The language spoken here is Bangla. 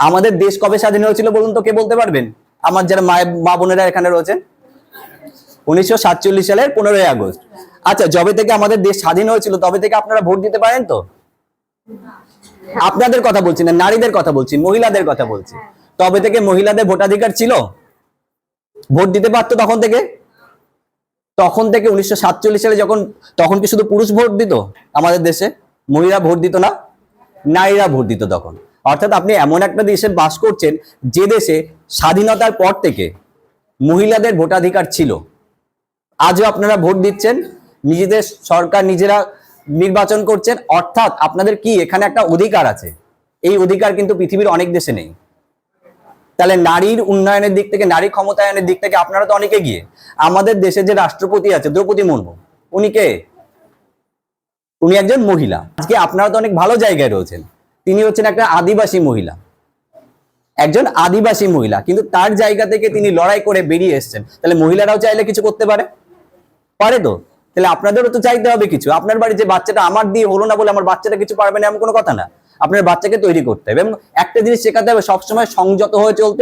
আমাদের দেশ কবে স্বাধীন হয়েছিল বলুন তো, কে বলতে পারবেন? আমার যারা মায়ের, মা বোনেরা এখানে রয়েছেন। উনিশশো সাতচল্লিশ সালের পনেরোই আগস্ট। আচ্ছা যবে থেকে আমাদের দেশ স্বাধীন হয়েছিল, তবে থেকে আপনারা ভোট দিতে পারেন তো? আপনাদের কথা বলছি না, নারীদের কথা বলছি, মহিলাদের কথা বলছি। তবে থেকে মহিলাদের ভোটাধিকার ছিল? ভোট দিতে পারতো তখন থেকে? তখন থেকে উনিশশো সাতচল্লিশ সালে যখন, তখন কি শুধু পুরুষ ভোট দিত আমাদের দেশে? মহিলা ভোট দিত না, নারীরা ভোট দিত তখন। অর্থাৎ আপনি এমন একটা দেশে বাস করছেন যে দেশে স্বাধীনতার পর থেকে মহিলাদের ভোটাধিকার ছিল। আজও আপনারা ভোট দিচ্ছেন, নিজেদের সরকার নিজেরা নির্বাচন করছেন, অর্থাৎ আপনাদের কি এখানে একটা অধিকার আছে? এই অধিকার কিন্তু পৃথিবীর অনেক দেশে নেই। তাহলে নারীর উন্নয়নের দিক থেকে, নারী ক্ষমতায়নের দিক থেকে আপনারা তো অনেকে গিয়ে, আমাদের দেশে যে রাষ্ট্রপতি আছে, দ্রৌপদী মুর্মু, উনি কে? উনি একজন মহিলা। আজকে আপনারা তো অনেক ভালো জায়গায় রয়েছেন। তিনি হচ্ছেন একটা আদিবাসী মহিলা। একজন আদিবাসী মহিলা, কিন্তু তার জায়গা থেকে তিনি লড়াই করে বেরিয়ে এসছেন। তাহলে মহিলারাও চাইলে কিছু করতে পারে? পারে তো? তাহলে আপনাদেরও তো চাইতে হবে কিছু। আপনার বাড়ি যে বাচ্চাটা আমার দিয়ে হলো না বলে আমার বাচ্চাটা কিছু পারবে না, এমন কোনো কথা না। আপনার বাচ্চাকে তৈরি করতে হবে। এবং একটা জিনিস শেখাতে হবে, সবসময় সংযত হয়ে চলতে